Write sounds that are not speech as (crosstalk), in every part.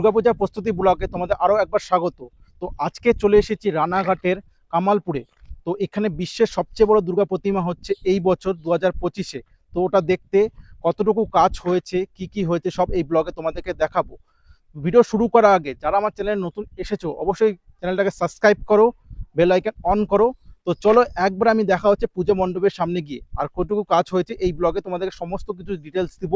দুর্গাপূজা প্রস্তুতি ব্লকে তোমাদের আরও একবার স্বাগত। তো আজকে চলে এসেছি রানাঘাটের কামালপুরে। তো এখানে বিশ্বের সবচেয়ে বড় দুর্গা প্রতিমা হচ্ছে এই বছর দু হাজার পঁচিশে। তো ওটা দেখতে কতটুকু কাজ হয়েছে, কি কি হয়েছে সব এই ব্লগে তোমাদেরকে দেখাবো। ভিডিও শুরু করার আগে যারা আমার চ্যানেলে নতুন এসেছ, অবশ্যই চ্যানেলটাকে সাবস্ক্রাইব করো, বেল আইকন অন করো তো চলো একবার আমি দেখা হচ্ছে পুজো মণ্ডপের সামনে গিয়ে। আর কতটুকু কাজ হয়েছে এই ব্লগে তোমাদেরকে সমস্ত কিছু ডিটেলস দিব।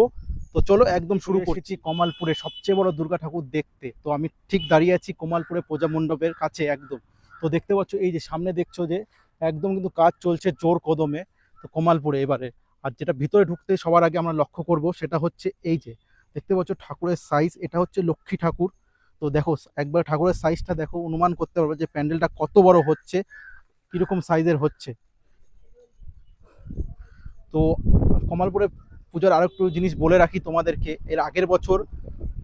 তো চলো একদম শুরু করছি কমালপুরে সবচেয়ে বড় দুর্গা ঠাকুর দেখতে। তো আমি ঠিক দাঁড়িয়ে আছি কমালপুরে পূজা মণ্ডপের কাছে একদম। তো দেখতে পাচ্ছ এই যে সামনে দেখছ যে একদম কিন্তু কাজ চলছে জোর কদমে। তো কমালপুরে এবারে। আর যেটা ভিতরে ঢুকতে সবার আগে আমরা লক্ষ্য করব সেটা হচ্ছে এই যে দেখতে পাচ্ছ ঠাকুরের সাইজ এটা হচ্ছে লক্ষ্মী ঠাকুর। তো দেখো একবার ঠাকুরের সাইজটা দেখো অনুমান করতে পারবে যে প্যান্ডেলটা কত বড় হচ্ছে। কীরকম সাইজের হচ্ছে? তো কমালপুরে পুজোর আরও একটু জিনিস বলে রাখি তোমাদেরকে, এর আগের বছর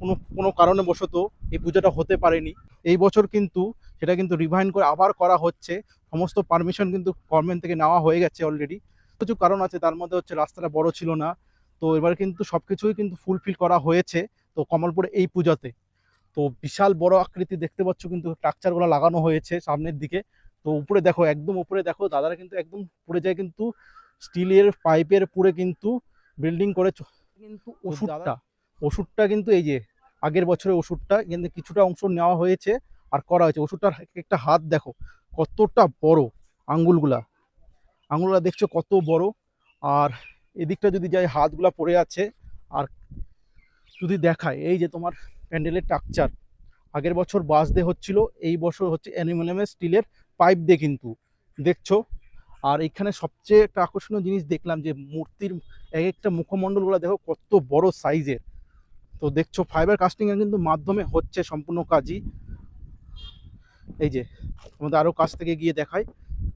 কোনো কোনো কারণে বশত এই পুজোটা হতে পারেনি। এই বছর কিন্তু সেটা কিন্তু রিভাইন করে আবার করা হচ্ছে। সমস্ত পারমিশন কিন্তু গভর্নমেন্ট থেকে নেওয়া হয়ে গেছে অলরেডি কিছু কারণ আছে, তার মধ্যে হচ্ছে রাস্তাটা বড় ছিল না। তো এবার কিন্তু সব কিছুই কিন্তু ফুলফিল করা হয়েছে, তো কমলপুরে এই পুজোতে। তো বিশাল বড় আকৃতি দেখতে পাচ্ছ কিন্তু স্ট্রাকচারগুলো লাগানো হয়েছে সামনের দিকে। তো উপরে দেখো একদম উপরে দেখো দাদারা কিন্তু একদম পড়ে যায় কিন্তু স্টিলের পাইপের পুরে কিন্তু বিল্ডিং করে কিন্তু ওষুধটা? ওষুধটা কিন্তু এই যে আগের বছরের ওষুধটা কিন্তু কিছুটা অংশ নেওয়া হয়েছে আর করা হয়েছে। ওষুধটার একটা হাত দেখো কতটা বড় আঙ্গুলগুলা। আঙ্গুলগুলা দেখছ কত বড়। আর এদিকটা যদি যাই হাতগুলা পড়ে আছে। আর যদি দেখায় এই যে তোমার প্যান্ডেলের টাকচার। আগের বছর বাঁশ দিয়ে হচ্ছিল এই বছর হচ্ছে অ্যালুমিনিয়ামের স্টিলের পাইপ দিয়ে কিন্তু দেখছ। আর এখানে সবচেয়ে একটা আকর্ষণীয় জিনিস দেখলাম যে মূর্তির এক একটা মুখমণ্ডলগুলো দেখো কত বড় সাইজের। তো দেখছ ফাইবার কাস্টিং এর কিন্তু মাধ্যমে হচ্ছে সম্পূর্ণ কাজই। এই যে আমাদের আরও কাছ থেকে গিয়ে দেখাই।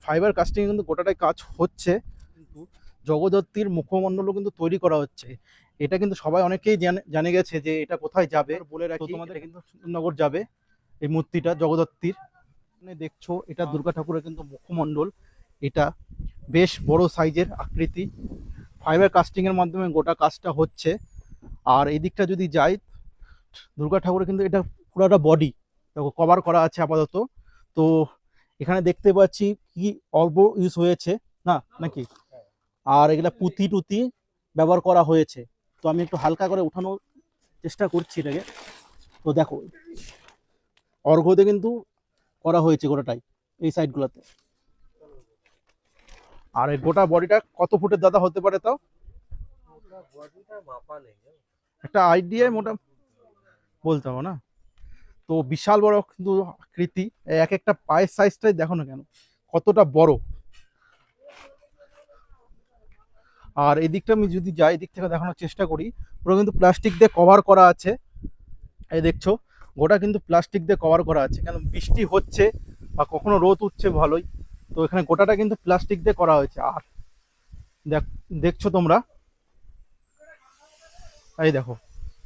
ফাইবার কাস্টিং কিন্তু গোটাটাই কাজ হচ্ছে। কিন্তু জগদ্ধাত্রীর মুখমণ্ডলও কিন্তু তৈরি করা হচ্ছে। এটা কিন্তু সবাই অনেকেই জানে জানে গেছে যে এটা কোথায় যাবে। বলে রাখি তোমাদের কিন্তু নগর যাবে এই মূর্তিটা জগদ্ধাত্রীর। এখানে দেখছ এটা দুর্গা ঠাকুরের কিন্তু মুখমণ্ডল। এটা বেশ বড় সাইজের আকৃতি। ফাইবার কাস্টিং এর মাধ্যমে গোটা কাজটা হচ্ছে। আর এই দিকটা যদি যাই দুর্গা ঠাকুরের কিন্তু এটা পুরোটা বডি দেখো কভার করা আছে আপাতত। তো এখানে দেখতে পাচ্ছি কি অল্প ইউজ হয়েছে। না নাকি? আর এগুলা পুঁতি টুতি ব্যবহার করা হয়েছে। তো আমি একটু হালকা করে উঠানোর চেষ্টা করছি এটাকে। তো দেখো অর্ঘতে কিন্তু করা হয়েছে গোটাটাই এই সাইডগুলোতে আর এই গোটা বডিটা কত ফুটের দাদা হতে পারে তাও? একটা আইডিয়ায় মোটা বলতে হবে না? তো বিশাল বড় কিন্তু আকৃতি এই এক একটা পায়ের সাইজটাই দেখো না কেন কতটা বড়। আর এদিকটা আমি যদি যাই এদিক থেকে দেখানোর চেষ্টা করি পুরো কিন্তু প্লাস্টিক দিয়ে কভার করা আছে। এই দেখছ গোটা কিন্তু প্লাস্টিক দিয়ে কভার করা আছে। কেন বৃষ্টি হচ্ছে বা কখনো রোদ উঠছে ভালোই। তো এখানে গোটাটা কিন্তু প্লাস্টিক দিয়ে করা হয়েছে। আর দেখ, দেখছ তোমরা? এই দেখো,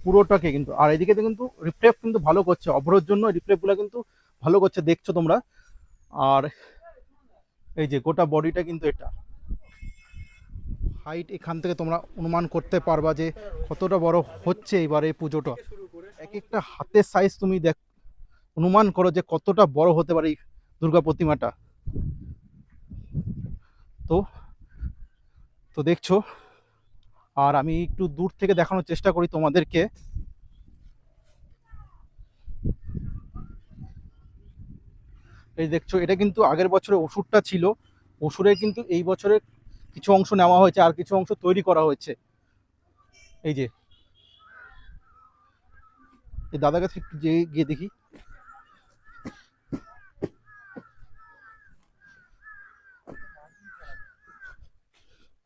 পুরোটাকে কিন্তু, আর এদিকে কিন্তু রিফ্লেক্ট কিন্তু ভালো করছে। অভ্রর জন্য রিফ্লেক্টগুলো কিন্তু ভালো করছে, দেখছ তোমরা? আর এই যে গোটা বডিটা কিন্তু এটা। হাইট এখান থেকে তোমরা অনুমান করতে পারবা যে কতটা বড় হচ্ছে এবার এই পুজোটা। এক একটা হাতের সাইজ তুমি দেখ, অনুমান করো যে কতটা বড় হতে পারে দুর্গা প্রতিমাটা। তো তো দেখছ, আর আমি একটু দূর থেকে দেখানোর চেষ্টা করি তোমাদেরকে। এই দেখছ, এটা কিন্তু আগের বছরে ওষুধটা ছিল। ওষুধের কিন্তু এই বছরে কিছু অংশ নেওয়া হয়েছে, আর কিছু অংশ তৈরি করা হয়েছে। এই যে এই দাদার কাছে একটু যে গিয়ে দেখি।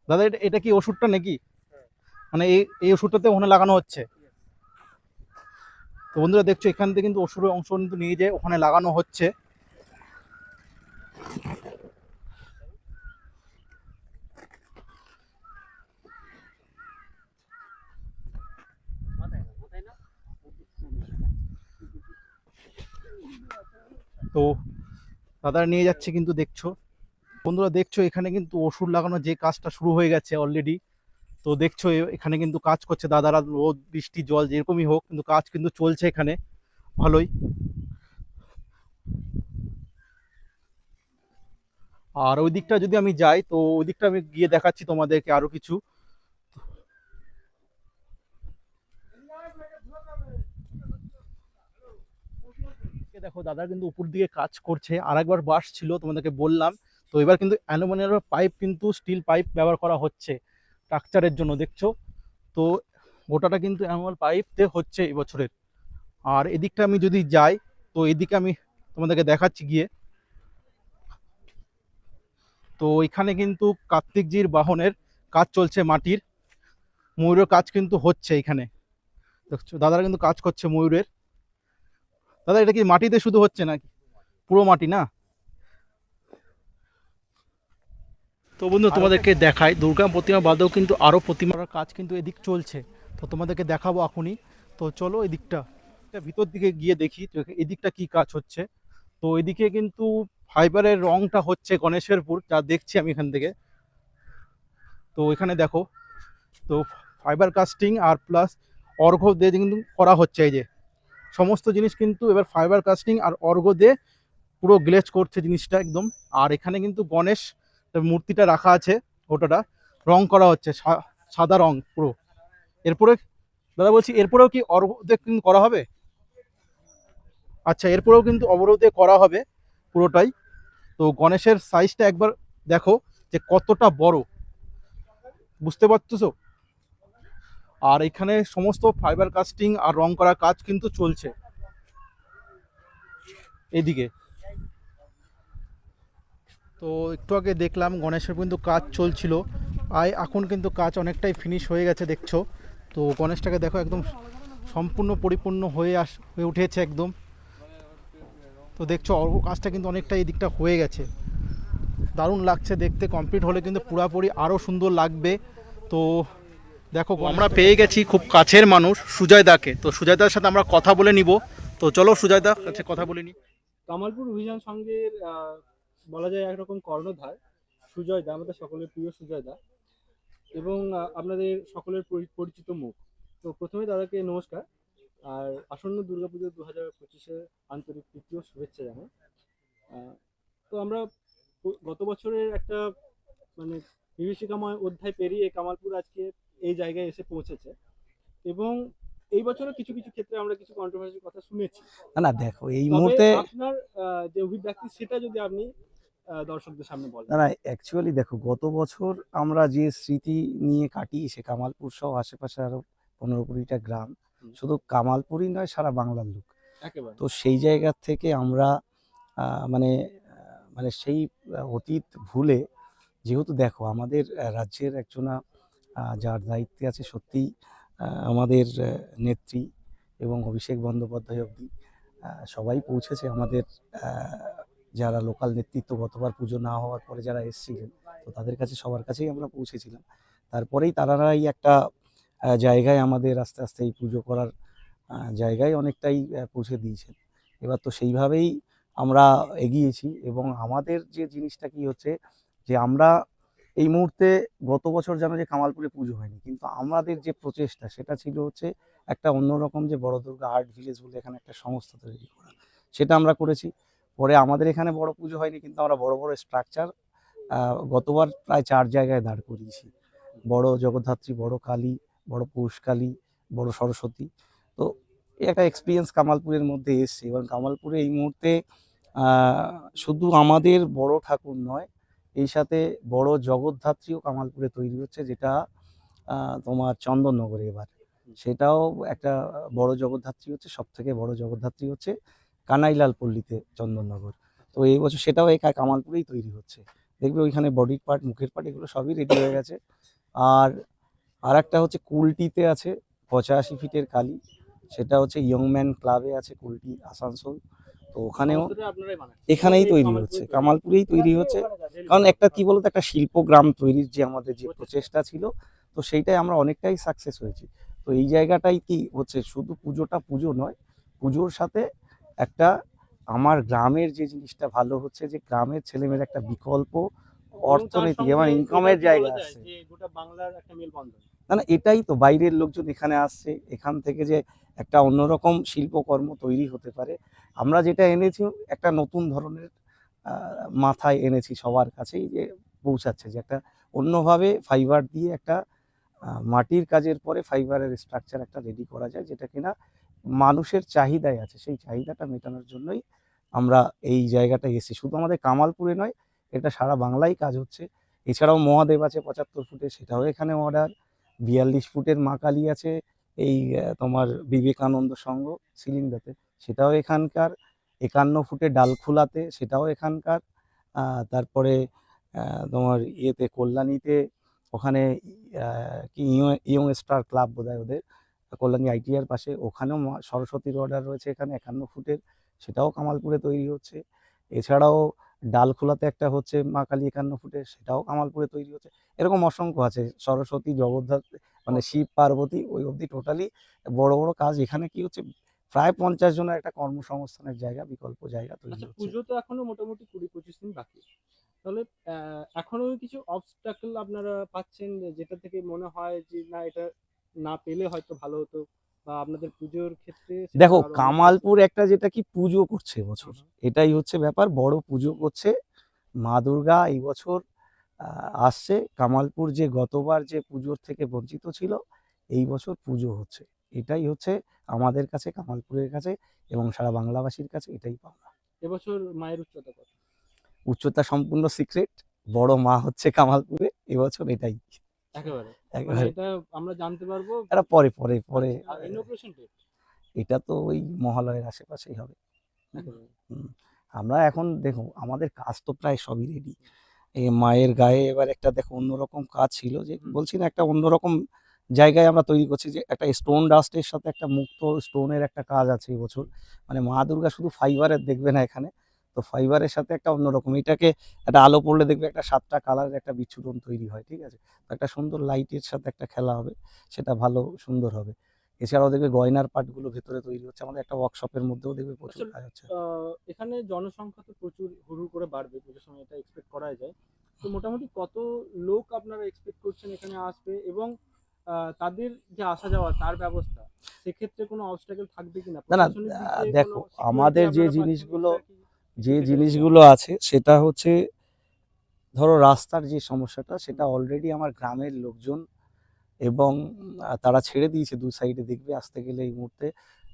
দাদা, এটা এটা কি ওষুধটা নাকি? মানে এই এই ওষুধটাতে ওখানে লাগানো হচ্ছে। তো বন্ধুরা, দেখছ, এখান থেকে কিন্তু ওষুধের অংশ কিন্তু নিয়ে যায় ওখানে লাগানো হচ্ছে। তো দাদারা নিয়ে যাচ্ছে কিন্তু দেখছ। বন্ধুরা, দেখছ এখানে কিন্তু ওষুধ লাগানো যে কাজটা শুরু হয়ে গেছে অলরেডি তো দেখছ এখানে কিন্তু কাজ করছে দাদারা, রোদ, বৃষ্টি, জল যেরকমই হোক, কিন্তু কাজ কিন্তু চলছে এখানে। ভালোই। আর ওই দিকটা যদি আমি যাই, তো ওই দিকটা আমি গিয়ে দেখাচ্ছি তোমাদেরকে আরও কিছু। দেখো, দাদা কিন্তু উপর দিকে কাজ করছে। আর একবার বাস ছিল, তোমাদেরকে বললাম। তো এবার কিন্তু অ্যালুমিনিয়ামের পাইপ কিন্তু স্টিল পাইপ ব্যবহার করা হচ্ছে স্ট্রাকচারের জন্য, দেখছ? তো গোটাটা কিন্তু অ্যানুয়াল পাইপতে হচ্ছে এই বছরের। আর এদিকটা আমি যদি যাই, তো এদিকে আমি তোমাদেরকে দেখাচ্ছি গিয়ে। তো এখানে কিন্তু কার্তিকজির বাহনের কাজ চলছে মাটির। ময়ূরের কাজ কিন্তু হচ্ছে এখানে। দেখছ, দাদারা কিন্তু কাজ করছে ময়ূরের। দাদা এটা কি মাটিতে শুধু হচ্ছে নাকি? পুরো মাটি না? তো বন্ধু তোমাদেরকে দেখাই দুর্গা প্রতিমা বাদেও কিন্তু আরও প্রতিমার কাজ কিন্তু এদিক চলছে। তো তোমাদেরকে দেখাবো এখনই। তো চলো এদিকটা ভিতর দিকে গিয়ে দেখি এদিকটা কি কাজ হচ্ছে। তো এদিকে কিন্তু ফাইবারের রংটা হচ্ছে গণেশেরপুর যা দেখছি আমি এখান থেকে। তো এখানে দেখো তো ফাইবার কাস্টিং আর প্লাস অর্ঘ দিয়ে কিন্তু করা হচ্ছে এই যে। সমস্ত জিনিস কিন্তু এবার ফাইবার কাস্টিং আর অর্ঘ দিয়ে পুরো গ্লেজ করছে জিনিসটা একদম। আর এখানে কিন্তু গণেশ মূর্তিটা রাখা আছে ওটাটা রং করা হচ্ছে সাদা রং পুরো। এরপরে, দাদা বলছি, এরপরেও কি কিন্তু করা হবে? আচ্ছা এরপরেও কিন্তু অবরোধে করা হবে পুরোটাই। তো গণেশের সাইজটা একবার দেখো যে কতটা বড়। বুঝতে পারছ আর এখানে সমস্ত ফাইবার কাস্টিং আর রং করা কাজ কিন্তু চলছে। এদিকে। তো একটু আগে দেখলাম গণেশের কিন্তু কাজ চলছিল। আর এখন কিন্তু কাজ অনেকটাই ফিনিশ হয়ে গেছে দেখছ। তো গণেশটাকে দেখো একদম সম্পূর্ণ পরিপূর্ণ হয়ে আস, হয়ে উঠেছে একদম। তো দেখছ কাজটা কিন্তু অনেকটা এই দিকটা হয়ে গেছে। দারুণ লাগছে দেখতে। কমপ্লিট হলে কিন্তু পুরাপুরি আরও সুন্দর লাগবে। তো দেখো আমরা পেয়ে গেছি খুব কাছের মানুষ সুজয় দাকে তো সুজয় দার সাথে আমরা কথা বলে নিব। তো চলো সুজয় দা কাছে কথা বলে নিই কামালপুর অভিযান সংঘের বলা যায় একরকম কর্ণধার সুজয় দা আমাদের সকলের প্রিয় সুজয় দা এবং আপনাদের সকলের পরি- পরিচিত মুখ। তো প্রথমে দাদাকে নমস্কার। আর আসন্ন দুর্গাপুজো দু হাজার পঁচিশে আন্তরিক তৃতীয় শুভেচ্ছা জানাই। তো আমরা গত বছরের একটা মানে বিভীষিকাময় অধ্যায় পেরিয়ে কামালপুর আজকে এই জায়গায় এসে পৌঁছেছে। এবং এই বছরও কিছু কিছু ক্ষেত্রে আমরা কিছু কন্ট্রোভার্সির কথা শুনেছি। না না দেখো এই মুহূর্তে আপনার যে অভিব্যক্তি সেটা যদি আপনি দর্শকদের সামনে বলেন। না না অ্যাকচুয়ালি দেখো গত বছর আমরা যে স্মৃতি নিয়ে কাটি সে কামালপুর সহ আশেপাশে আরও পনেরো কুড়িটা গ্রাম শুধু কামালপুরই নয় সারা বাংলার লোক। তো সেই জায়গা থেকে আমরা মানে মানে সেই অতীত ভুলে যেহেতু দেখো আমাদের রাজ্যের একজনা যার দায়িত্বে আছে সত্যিই আমাদের নেত্রী এবং অভিষেক বন্দ্যোপাধ্যায় অবধি সবাই পৌঁছেছে আমাদের যারা লোকাল নেতৃত্ব গতবার পুজো না হওয়ার পরে যারা এসেছিলেন, তো তাদের কাছে সবার কাছেই আমরা পৌঁছেছিলাম। তারপরেই তারারাই একটা জায়গায় আমাদের আস্তে আস্তে এই পুজো করার জায়গায় অনেকটাই পৌঁছে দিয়েছেন। এবার তো সেইভাবেই আমরা এগিয়েছি এবং আমাদের যে জিনিসটা কি হচ্ছে, যে আমরা এই মুহূর্তে গত বছর যেন যে কামালপুরে পুজো হয়নি, কিন্তু আমাদের যে প্রচেষ্টা সেটা ছিল হচ্ছে একটা অন্যরকম যে বড় দুর্গা আর্ট ভিলেজ বলে এখানে একটা সংস্থা তৈরি করা। সেটা আমরা করেছি। পরে আমাদের এখানে বড় পুজো হয়নি, কিন্তু আমরা বড় বড় স্ট্রাকচার গতবার প্রায় চার জায়গায় দাঁড় করিয়েছি। বড় জগদ্ধাত্রী, বড় কালী বড় কালী, বড় সরস্বতী। তো একটা এক্সপিরিয়েন্স কামালপুরের মধ্যে এসছে। এবং কামালপুরে এই মুহূর্তে শুধু আমাদের বড় ঠাকুর নয় এই সাথে বড় জগদ্ধাত্রীও কামালপুরে তৈরি হচ্ছে যেটা তোমার চন্দননগরে এবার। সেটাও একটা বড় জগদ্ধাত্রী হচ্ছে সব থেকে বড় জগদ্ধাত্রী হচ্ছে কানাইলাল পল্লীতে চন্দননগর। তো এই বছর সেটাও এই কামালপুরেই তৈরি হচ্ছে। দেখবে ওইখানে বডির পার্ট মুখের পার্ট এগুলো সবই রেডি হয়ে গেছে। আর আর একটা হচ্ছে কুলটিতে আছে পঁচাশি ফিটের কালী সেটা হচ্ছে ইয়ংম্যান ক্লাবে আছে কুলটি আসানসোল। তো ওখানেও এখানেই তৈরি হচ্ছে। কামালপুরেই তৈরি হচ্ছে। কারণ একটা কি বলতো একটা শিল্পগ্রাম তৈরির যে আমাদের যে প্রচেষ্টা। ছিল তো সেইটাই আমরা অনেকটাই সাকসেস হয়েছি। তো এই জায়গাটাই কি হচ্ছে শুধু পুজোটা পুজো নয় পুজোর সাথে একটা আমার গ্রামের যে জিনিসটা ভালো হচ্ছে যে গ্রামের ছেলেমেয়ের একটা বিকল্প অর্থনীতি এবং ইনকামের জায়গা আছে। গোটা বাংলার একটা মেলবন্ধন। না এটাই তো বাইরের লোকজন এখানে আসছে, এখান থেকে যে একটা অন্যরকম শিল্পকর্ম তৈরি হতে পারে। আমরা যেটা এনেছি, একটা নতুন ধরনের মাথায় এনেছি সবার কাছেই যে পৌঁছাচ্ছে যে একটা অন্যভাবে ফাইবার দিয়ে একটা মাটির কাজের পরে ফাইবারের স্ট্রাকচার একটা রেডি করা যায়, যেটা কিনা মানুষের চাহিদায় আছে। সেই চাহিদাটা মেটানোর জন্যই আমরা এই জায়গাটায় এসেছি। শুধু আমাদের কামালপুরে নয়, এটা সারা বাংলায় কাজ হচ্ছে। এছাড়াও মহাদেব আছে পঁচাত্তর ফুটে, সেটাও এখানে অর্ডার বিয়াল্লিশ ফুটের মা কালী আছে, এই তোমার বিবেকানন্দ সংঘ সিলিন্ডাতে সেটাও এখানকার, একান্ন ফুটে ডালখোলাতে সেটাও এখানকার তারপরে তোমার ইয়েতে, কল্যাণীতে, ওখানে কি ইয়ং স্টার ক্লাব বোধহয় ওদের, কল্যাণী আইটিআর পাশে, ওখানেও সরস্বতীর অর্ডার রয়েছে এখানে একান্ন ফুটের, সেটাও কামালপুরে তৈরি হচ্ছে। এছাড়াও ডালখোলাতে একটা হচ্ছে মা কালী একান্ন ফুটে সেটাও কামালপুরে তৈরি হচ্ছে। এরকম অসংখ্য আছে সরস্বতী জগদ্ধাত্রী মানে শিব পার্বতী ওই অবধি টোটালি বড় বড় কাজ। এখানে কি হচ্ছে প্রায় পঞ্চাশ জনের একটা কর্মসংস্থানের জায়গা বিকল্প জায়গা তৈরি আচ্ছা হচ্ছে। পুজো তো এখনও মোটামুটি কুড়ি পঁচিশ দিন বাকি। তাহলে এখনও কিছু অবস্টাকল আপনারা পাচ্ছেন যেটা থেকে মনে হয় যে না এটা না পেলে হয়তো ভালো হতো বা আপনাদের পুজোর ক্ষেত্রে দেখো কামালপুর একটা যেটা কি পুজো করছে এবছর হুম এটাই হচ্ছে ব্যাপার বড় পুজো করছে। মা দুর্গা এই বছর আসছে। কামালপুর যে গতবার যে পুজোর থেকে বঞ্চিত ছিল এই বছর পুজো হচ্ছে। এটাই হচ্ছে আমাদের কাছে কামালপুরের কাছে এবং সারা বাংলাবাসীর কাছে এটাই পাওনা। এবছর মায়ের উচ্চতা কত? উচ্চতা সম্পূর্ণ সিক্রেট বড় মা হচ্ছে কামালপুরে এবছর এটাই। একেবারে। মানে একেবারে। এটা আমরা জানতে পারব এটা পরে পরে পরে। ইনোগ্রেশন ডেট এটা তো ওই মহালয়ের আশেপাশেই হবে। আমরা এখন দেখো আমাদের কাজ তো প্রায় সবই রেডি এই মায়ের গায়ে এবার একটা দেখো অন্যরকম কাজ ছিল যে বলছি না একটা অন্যরকম জায়গায় আমরা তৈরি করছি যে একটা স্টোন ডাস্টের সাথে একটা মুক্ত স্টোনের একটা কাজ আছে এবছর মানে মা দুর্গা শুধু ফাইবারের দেখবে না এখানে। তো ফাইবারের সাথে একটা অন্যরকম। এটাকে একটা আলো পড়লে দেখবে একটা সাতটা কালারের একটা বিচ্ছুরণ তৈরি হয় ঠিক আছে? তো একটা সুন্দর লাইটের সাথে একটা খেলা হবে সেটা ভালো সুন্দর হবে। এছাড়াও দেখবে গয়নার পার্টগুলো ভেতরে তৈরি হচ্ছে। আমাদের একটা ওয়ার্কশপের মধ্যেও দেখবে প্রচুর কাজ হচ্ছে। এখানে জনসংখ্যা তো প্রচুর হুড় করে বাড়বে পুজোর সময় এটা এক্সপেক্ট করাই যায়। তো মোটামুটি কত লোক আপনারা এক্সপেক্ট করছেন এখানে আসবে? এবং তাদের যে আসা যাওয়া তার ব্যবস্থা সেক্ষেত্রে কোনো অবস্টাকেল থাকবে কিনা? না, না, দেখো, আমাদের যে জিনিসগুলো- যে জিনিসগুলো আছে সেটা হচ্ছে ধরো রাস্তার যে সমস্যাটা সেটা অলরেডি আমার গ্রামের লোকজন এবং তারা ছেড়ে দিয়েছে দু সাইডে দেখবে। আসতে গেলে এই মুহূর্তে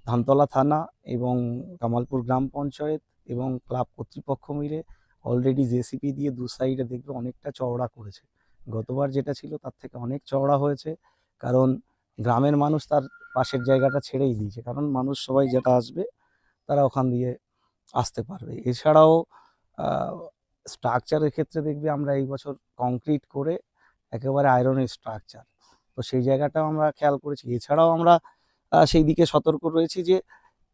ধানতলা থানা এবং কামালপুর গ্রাম পঞ্চায়েত এবং ক্লাব কর্তৃপক্ষ মিলে অলরেডি জেসিপি দিয়ে দু সাইডে দেখবে অনেকটা চওড়া করেছে। গতবার যেটা ছিল তার থেকে অনেক চওড়া হয়েছে কারণ গ্রামের মানুষ তার পাশের জায়গাটা ছেড়েই দিয়েছে। কারণ মানুষ সবাই যেটা আসবে তারা ওখান দিয়ে আসতে পারবে। এছাড়াও স্ট্রাকচারের ক্ষেত্রে দেখবে আমরা এই বছর কংক্রিট করে একেবারে আয়রনের স্ট্রাকচার তো সেই জায়গাটাও আমরা খেয়াল করেছি। এছাড়াও আমরা সেই দিকে সতর্ক রয়েছি যে,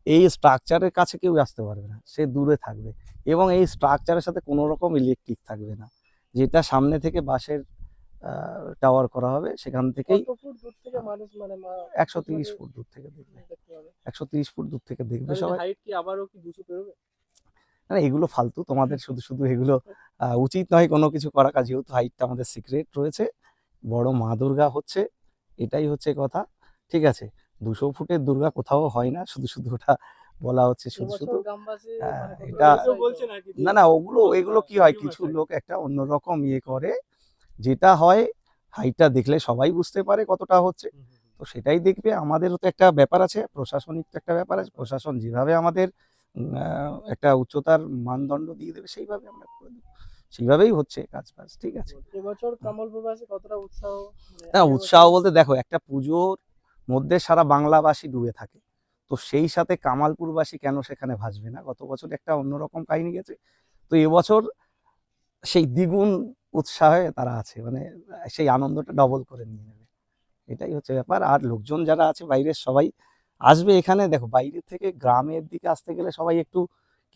এই স্ট্রাকচারের কাছে কেউ আসতে পারবে না। সে দূরে থাকবে। এবং এই স্ট্রাকচারের সাথে কোনো রকম ইলেকট্রিক থাকবে না। যেটা সামনে থেকে বাসের টাওয়ার করা হবে। সেখান থেকেই কত ফুট দূর থেকে মানুষ মানে মা- একশো তিরিশ ফুট দূর থেকে দেখবে। একশো তিরিশ ফুট দূর থেকে দেখবে সবাই। না এগুলো ফালতু। তোমাদের শুধু শুধু এগুলো উচিত নয় কোনো কিছু করা। কাজ যেহেতু হাইটটা আমাদের সিক্রেট রয়েছে বড় মা দুর্গা হচ্ছে এটাই হচ্ছে কথা। ঠিক আছে দুশো ফুটের দুর্গা কোথাও হয় না। শুধু শুধু ওটা বলা হচ্ছে শুধু শুধু। হ্যাঁ, এটা- কেউ বলছে নাকি যে- না না ওগুলো এগুলো কি হয়? কিছু লোক একটা অন্যরকম ইয়ে করে যেটা হয় হাইটটা দেখলে সবাই বুঝতে পারে কতটা হচ্ছে। তো সেটাই দেখবে। আমাদেরও তো একটা ব্যাপার আছে প্রশাসনিক তো একটা ব্যাপার আছে। প্রশাসন যেভাবে আমাদের একটা উচ্চতার মানদণ্ড দিয়ে দেবে সেইভাবে আমরা করে দেবো। সেইভাবেই হচ্ছে কাজ বাজ ঠিক আছে? এবছর কামলপুরবাসী কতটা উৎসাহ? মানে না উৎসাহ বলতে দেখো একটা পুজোর মধ্যে সারা বাংলাবাসী ডুবে থাকে। তো সেই সাথে কামালপুরবাসী কেন সেখানে ভাসবে না? গত বছর একটা অন্যরকম কাহিনী গেছে। তো এবছর সেই দ্বিগুণ উৎসাহে তারা আছে মানে সেই আনন্দটা ডবল করে নিয়ে নেবে। এটাই হচ্ছে ব্যাপার। আর লোকজন যারা আছে, বাইরের সবাই আসবে এখানে। দেখো বাইরের থেকে গ্রামের দিকে আসতে গেলে সবাই একটু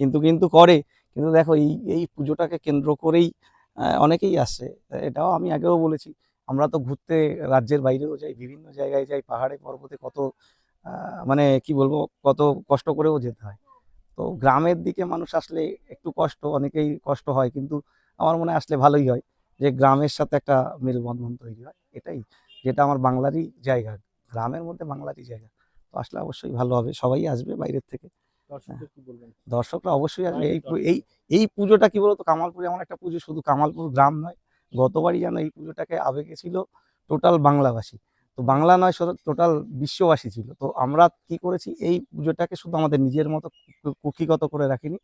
কিন্তু কিন্তু করে। কিন্তু দেখো, এই এই পুজোটাকে কেন্দ্র করেই অনেকেই আসছে এটাও আমি আগেও বলেছি। আমরা তো ঘুরতে রাজ্যের বাইরেও যাই, বিভিন্ন জায়গায় যাই, পাহাড়ে, পর্বতে কত মানে কি বলব, কত কষ্ট করেও যেতে হয়। তো গ্রামের দিকে মানুষ আসলে একটু কষ্ট, অনেকেই কষ্ট হয়। কিন্তু আমার মনে আসলে ভালোই হয় যে গ্রামের সাথে একটা মেলবন্ধন তৈরি হয় এটাই। যেটা আমার বাংলারই জায়গা গ্রামের মধ্যে বাংলারই জায়গা। তো আসলে অবশ্যই ভালো হবে সবাই আসবে বাইরের থেকে। দর্শকদের কি বলবেন? দর্শকরা অবশ্যই আসবে। এই এই এই পুজোটা কি বলতো কামালপুরে এমন একটা পুজো শুধু কামালপুর গ্রাম নয় গতবারই যেন এই পুজোটাকে আবেগে ছিল টোটাল বাংলাভাষী তো বাংলা নয় শুধু টোটাল বিশ্ববাসী ছিল। তো আমরা কি করেছি এই পুজোটাকে শুধু আমাদের নিজের মতো কু- কুক্ষিগত করে রাখিনি।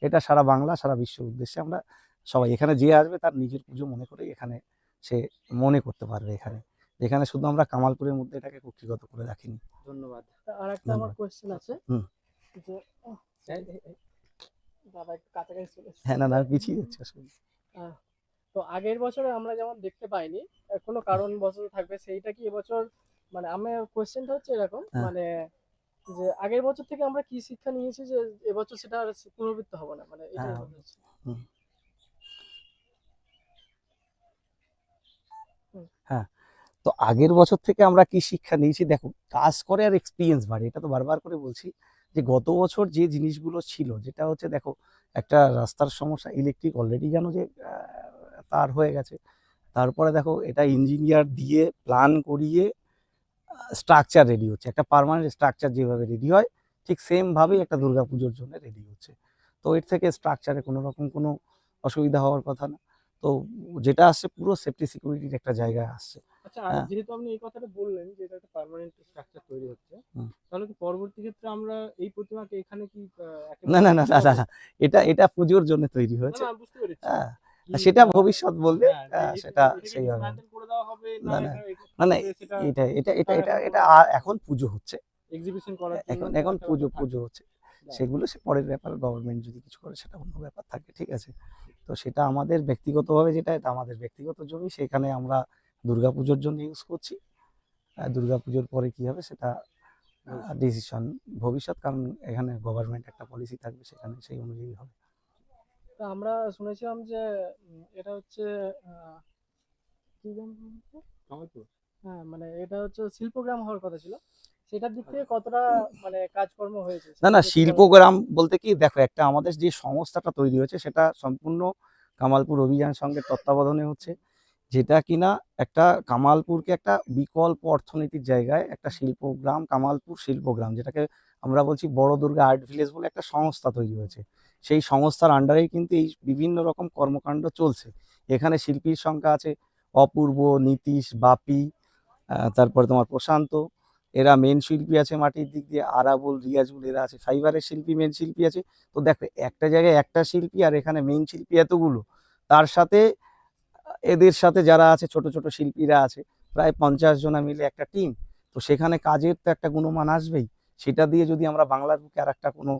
এটা সারা বাংলা সারা বিশ্বের উদ্দেশ্যে আমরা সবাই এখানে যে আসবে তার নিজের পুজো মনে করে এখানে সে মনে করতে পারবে এখানে। এখানে শুধু আমরা কামালপুরের মধ্যে এটাকে কুক্ষিগত করে রাখিনি। ধন্যবাদ। আর একটা আমার। কোয়েশ্চেন আছে। হুম। হ্যাঁ না না পিছিয়ে যাচ্ছে আসলে। তো আগের বছরে আমরা যেমন দেখতে পাইনি কোনো কারণ বছর থাকবে সেইটা কি এবছর? মানে আমার কোয়েশ্চেনটা হচ্ছে এরকম হ্যাঁ। মানে যে আগের বছর থেকে আমরা কি শিক্ষা নিয়েছি যে এবছর সেটা আর পুনরাবৃত্ত হবে না মানে এটাই হ্যাঁ। তো আগের বছর থেকে আমরা কি শিক্ষা নিয়েছি? দেখো, কাজ করে আর এক্সপিরিয়েন্স বাড়ে। এটা তো বারবার করে বলছি যে, গত বছর যে জিনিসগুলো ছিল, যেটা হচ্ছে দেখো, একটা রাস্তার সমস্যা ইলেকট্রিক অলরেডি জানো যে তার হয়ে গেছে। তারপরে দেখো, এটা ইঞ্জিনিয়ার দিয়ে প্ল্যান করিয়ে স্ট্রাকচার রেডি হচ্ছে। একটা পার্মানেন্ট স্ট্রাকচার যেভাবে রেডি হয়, ঠিক সেমভাবেই একটা দুর্গাপুজোর জন্য রেডি হচ্ছে। তো এর থেকে স্ট্রাকচারে কোনো রকম কোনো অসুবিধা হওয়ার কথা না। তো যেটা আসছে পুরো সেফটি সিকিউরিটির একটা জায়গায় আসছে আচ্ছা হ্যাঁ। যেহেতু আপনি এই কথাটা বললেন যে এটা একটা পার্মানেন্ট স্ট্রাকচার তৈরি হচ্ছে তাহলে কি পরবর্তী ক্ষেত্রে আমরা এই প্রতিমাকে এখানে কি না না না না না (laughs) এটা এটা পুজোর জন্য তৈরি হয়েছে। না, বুঝতে পেরেছি। হ্যাঁ সেটা ভবিষ্যৎ বলবে হ্যাঁ, হ্যাঁ, সেটা করে দেওয়া হবে না না, না, এটা- এটা- এটা এটা এটা এখন পুজো হচ্ছে। এক্সিবিশন জন্য এখন এখন পুজো পুজো হচ্ছে। সেগুলো সে পরের ব্যাপার গভর্নমেন্ট যদি কিছু করে সেটা অন্য ব্যাপার থাকে ঠিক আছে? তো সেটা আমাদের ব্যক্তিগতভাবে যেটা এটা আমাদের ব্যক্তিগত জমি সেখানে আমরা দুর্গাপুজোর জন্য ইউজ করছি। দুর্গাপুজোর পরে কি হবে সেটা ডিসিশন ভবিষ্যৎ কারণ এখানে গভর্নমেন্ট একটা পলিসি থাকবে সেখানে সেই অনুযায়ী হবে। তো আমরা শুনেছিলাম যে এটা হচ্ছে কি গ্রাম হ্যাঁ মানে এটা হচ্ছে শিল্পগ্রাম হওয়ার কথা ছিল। সেটার দিক থেকে কতটা মানে কাজকর্ম হয়েছে? না না শিল্পগ্রাম বলতে কি দেখো একটা আমাদের যে সংস্থাটা তৈরি হয়েছে সেটা সম্পূর্ণ কামালপুর অভিযান সঙ্গে তত্ত্বাবধানে হচ্ছে যেটা কিনা একটা কামালপুরকে একটা বিকল্প অর্থনীতির জায়গায় একটা শিল্পগ্রাম কামালপুর শিল্পগ্রাম যেটাকে আমরা বলছি বড় দুর্গা আর্ট ভিলেজ বলে একটা সংস্থা তৈরি হয়েছে। সেই সংস্থার আন্ডারেই কিন্তু এই বিভিন্ন রকম কর্মকাণ্ড চলছে। এখানে শিল্পীর সংখ্যা আছে অপূর্ব নীতিশ বাপি তারপরে তোমার প্রশান্ত এরা মেন শিল্পী আছে মাটির দিক দিয়ে, আরাবুল, রিয়াজুল, এরা আছে ফাইবারের শিল্পী মেন শিল্পী আছে। তো দেখো, একটা জায়গায় একটা শিল্পী আর এখানে মেন শিল্পী এতগুলো, তার সাথে এদের সাথে যারা আছে, ছোট ছোট শিল্পীরা আছে, প্রায় পঞ্চাশ জনা মিলে একটা টিম তো সেখানে কাজের তো একটা গুণমান আসবেই। সেটা দিয়ে যদি আমরা বাংলার বুকে আর একটা কোনো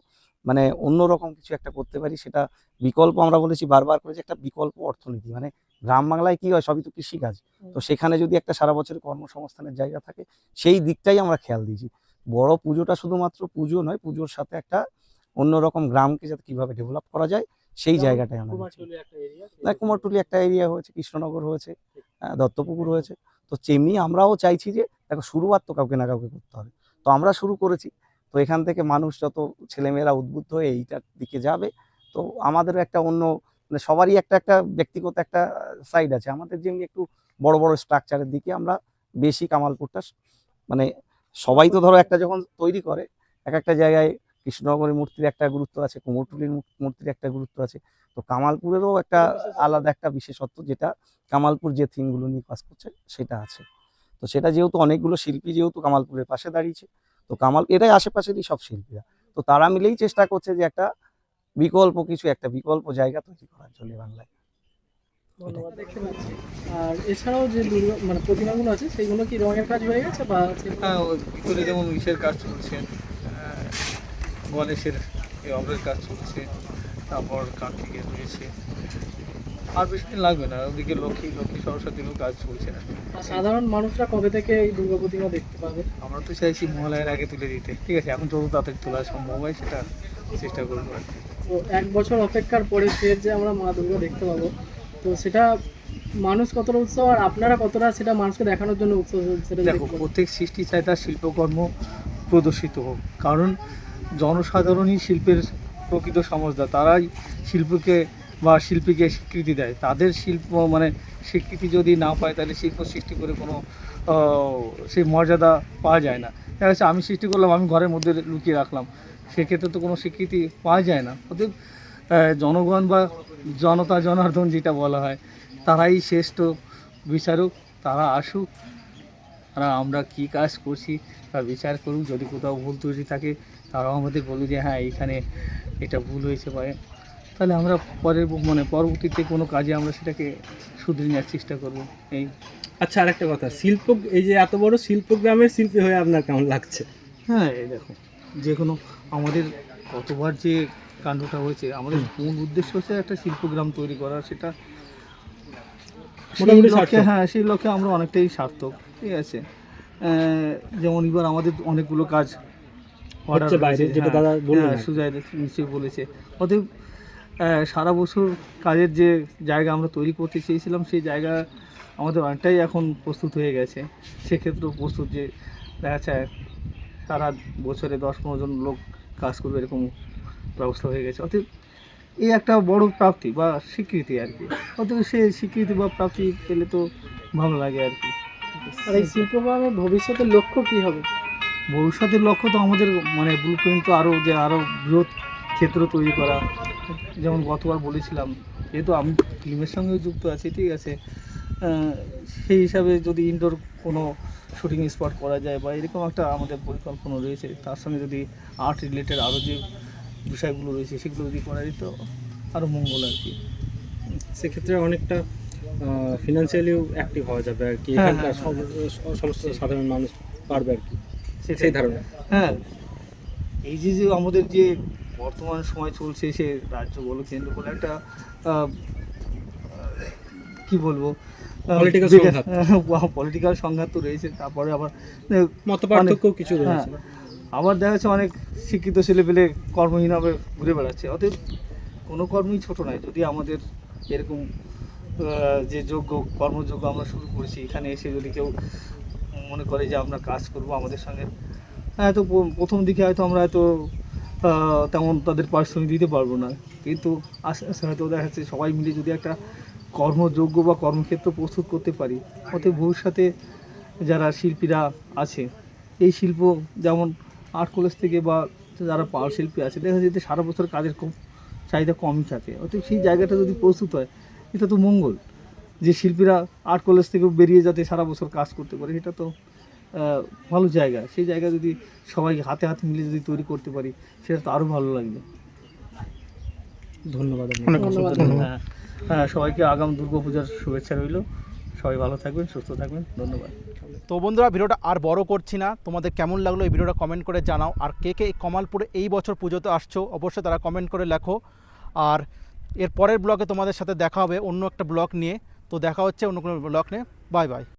মানে অন্যরকম কিছু একটা করতে পারি সেটা বিকল্প আমরা বলেছি বারবার করে যে একটা বিকল্প অর্থনীতি। মানে গ্রাম বাংলায় কি হয় সবই তো কৃষিকাজ। তো সেখানে যদি একটা সারা বছরের কর্মসংস্থানের জায়গা থাকে সেই দিকটাই আমরা খেয়াল দিয়েছি। বড় পুজোটা শুধুমাত্র পুজো নয় পুজোর সাথে একটা অন্যরকম গ্রামকে যাতে কীভাবে ডেভেলপ করা যায় সেই জায়গাটাই আমরা কুমারটুলি একটা এরিয়া না কুমারটুলি একটা এরিয়া হয়েছে কৃষ্ণনগর হয়েছে আহ, দত্তপুকুর হয়েছে। তো তেমনি আমরাও চাইছি যে দেখো শুরুয়াত তো কাউকে না কাউকে করতে হবে। তো আমরা শুরু করেছি তো এখান থেকে মানুষ যত ছেলেমেয়েরা উদ্বুদ্ধ হয়ে এইটার দিকে যাবে, তো আমাদেরও একটা অন্য মানে সবারই একটা একটা ব্যক্তিগত একটা সাইড আছে। আমাদের যেমনি একটু বড় বড় স্ট্রাকচারের দিকে আমরা বেশি কামালপুরটা মানে সবাই তো ধরো একটা যখন তৈরি করে, এক একটা জায়গায় কৃষ্ণনগরের মূর্তির একটা গুরুত্ব আছে, কুমোরটুলির মূর্তির একটা গুরুত্ব আছে। তো কামালপুরেরও একটা আলাদা একটা বিশেষত্ব যেটা কামালপুর যে থিমগুলো নিয়ে কাজ করছে, সেটা আছে। তো সেটা যেহেতু অনেকগুলো শিল্পী যেহেতু কামালপুরের পাশে দাঁড়িয়েছে তো কামাল এটাই আশেপাশেরই সব শিল্পীরা। তো তারা মিলেই চেষ্টা করছে যে একটা বিকল্প কিছু একটা বিকল্প জায়গা তৈরি করার জন্য বাংলায়। ধন্যবাদ। দেখতে আর এছাড়াও যে দুর্গা মানে প্রতিমাগুলো আছে সেগুলো কি রঙের কাজ হয়ে গেছে বা হ্যাঁ ভিতরে যেমন ইসের কাজ চলছে। গণেশের এই কাজ চলছে। তারপর কার্তিকের রয়েছে আর বেশি দিন লাগবে না ওদিকে লক্ষ্মী লক্ষ্মী সরস্বতীরও কাজ চলছে না। সাধারণ মানুষরা কবে থেকে এই দুর্গা প্রতিমা দেখতে পাবে? আমরা তো চাইছি মহালয়ের আগে তুলে দিতে। ঠিক আছে এখন যত তাড়াতাড়ি তোলা সম্ভব হয় সেটা চেষ্টা করব আর তো এক বছর অপেক্ষার পরে ফের যে আমরা মা দুর্গা দেখতে পাবো তো সেটা মানুষ কতটা উৎসাহ আর আপনারা কতটা সেটা মানুষকে দেখানোর জন্য উৎসাহ সেটা দেখো প্রত্যেক সৃষ্টি চায় তার শিল্পকর্ম প্রদর্শিত হোক। কারণ জনসাধারণই শিল্পের প্রকৃত সমজদা তারাই শিল্পকে বা শিল্পীকে স্বীকৃতি দেয়। তাদের শিল্প মানে স্বীকৃতি যদি না পায়, তাহলে শিল্প সৃষ্টি করে কোনো সেই মর্যাদা পাওয়া যায় না। দেখা যাচ্ছে আমি সৃষ্টি করলাম, আমি ঘরের মধ্যে লুকিয়ে রাখলাম। সেক্ষেত্রে তো কোনো স্বীকৃতি পাওয়া যায় না। অতএব জনগণ বা জনতা জনার্দন যেটা বলা হয়, তারাই শ্রেষ্ঠ বিচারক, তারা আসুক, তারা আমরা কি কাজ করছি তা বিচার করুক। যদি কোথাও ভুল ত্রুটি থাকে, তারাও আমাদের বলবে যে হ্যাঁ এখানে এটা ভুল হয়েছে বা। তাহলে আমরা পরের মানে পরবর্তীতে কোনো কাজে আমরা সেটাকে শুধরে নেওয়ার চেষ্টা করব। এই আচ্ছা আরেকটা কথা। শিল্প এই যে এত বড় শিল্পগ্রামের শিল্পী হয়ে আপনার কেমন লাগছে? হ্যাঁ এই দেখো যে কোনো আমাদের কতবার যে কাণ্ডটা হয়েছে আমাদের মূল উদ্দেশ্য হচ্ছে একটা শিল্পগ্রাম তৈরি করা সেটা লক্ষ্যে হ্যাঁ সেই লক্ষ্যে আমরা অনেকটাই সার্থক ঠিক আছে? যেমন এবার আমাদের অনেকগুলো কাজ হচ্ছে বাইরে, যেটা হ্যাঁ, দাদা হ্যাঁ, আর। সুজয় নিশ্চয়ই বলেছে। অতএব সারা বছর কাজের যে জায়গা আমরা তৈরি করতে চেয়েছিলাম সেই জায়গা আমাদের অনেকটাই এখন প্রস্তুত হয়ে গেছে। সেক্ষেত্রেও প্রস্তুত যে দেখা যাচ্ছে সারা বছরে দশ পনেরো জন লোক কাজ করবে এরকম ব্যবস্থা হয়ে গেছে। অর্থাৎ এই একটা বড় প্রাপ্তি বা স্বীকৃতি আর কি। অতএব সে স্বীকৃতি বা প্রাপ্তি পেলে তো ভালো লাগে আর কি। আর এই শিল্পগ্রামের ভবিষ্যতের লক্ষ্য কী হবে? ভবিষ্যতের লক্ষ্য তো আমাদের মানে ব্লু প্রিন্ট তো আরও যে আরও বৃহৎ ক্ষেত্র তৈরি করা যেমন গতবার বলেছিলাম যেহেতু আমি ফিল্মের সঙ্গেও যুক্ত আছি ঠিক আছে সেই হিসাবে যদি ইনডোর কোনো শুটিং স্পট করা যায় বা এরকম একটা আমাদের পরিকল্পনা রয়েছে তার সঙ্গে যদি আর্ট রিলেটেড আরও যে বিষয়গুলো রয়েছে সেগুলো যদি করা যেত আরও মঙ্গল আর কি। সেক্ষেত্রে অনেকটা ফিনান্সিয়ালিও অ্যাক্টিভ হওয়া যাবে আর কি হ্যাঁ, এখানকার হ্যাঁ, সমস্ত সাধারণ মানুষ পারবে আর কি। সেই ধারণা। হ্যাঁ এই যে যে আমাদের যে বর্তমান সময় চলছে সে রাজ্য বলো কেন্দ্র বলো একটা কি বলব? পলিটিক্যাল সংঘাত। তো রয়েছে তারপরে আবার আহ, মত পার্থক্য কিছু হ্যাঁ, রয়েছে। আবার দেখা যাচ্ছে অনেক শিক্ষিত ছেলে ছেলেপেলে কর্মহীনভাবে ঘুরে বেড়াচ্ছে। অতএব কোনো কর্মই ছোট নয়। যদি আমাদের এরকম যে যোগ্য কর্মযোগ্য আমরা শুরু করেছি এখানে এসে যদি কেউ মনে করে যে আমরা কাজ করব আমাদের সঙ্গে হ্যাঁ তো প্রথম দিকে হয়তো আমরা হয়তো তেমন তাদের পারিশ্রমিক দিতে পারব না। কিন্তু হয়তো দেখা যাচ্ছে সবাই মিলে যদি একটা কর্মযোগ্য বা কর্মক্ষেত্র প্রস্তুত করতে পারি, অতএব ভবিষ্যতে যারা শিল্পীরা আছে, এই শিল্প যেমন আর্ট কলেজ থেকে বা যারা পাওয়ার শিল্পী আছে, দেখা যাচ্ছে সারা বছর কাজের খুব চাহিদা কমই থাকে। অতএব সেই জায়গাটা যদি প্রস্তুত হয়, এটা তো মঙ্গল যে শিল্পীরা আর্ট কলেজ থেকে বেরিয়ে যাতে সারা বছর কাজ করতে পারে এটা তো ভালো জায়গা। সেই জায়গা যদি সবাই হাতে হাতে মিলে যদি তৈরি করতে পারি সেটা তো আরও ভালো লাগবে। ধন্যবাদ আপনাকে। অনেক ধন্যবাদ। হ্যাঁ হ্যাঁ সবাইকে আগাম দুর্গাপূজার শুভেচ্ছা রইল। সবাই ভালো থাকবেন সুস্থ থাকবেন। ধন্যবাদ। তো বন্ধুরা ভিডিওটা আর বড় করছি না। তোমাদের কেমন লাগল এই ভিডিওটা কমেন্ট করে জানাও। আর কে কে কমালপুরে এই বছর পুজোতে আসছো অবশ্যই তারা কমেন্ট করে লেখো। আর এর পরের ব্লগে তোমাদের সাথে দেখা হবে অন্য একটা ব্লগ নিয়ে। তো দেখা হচ্ছে অন্য কোনো ব্লগ নিয়ে। Bye bye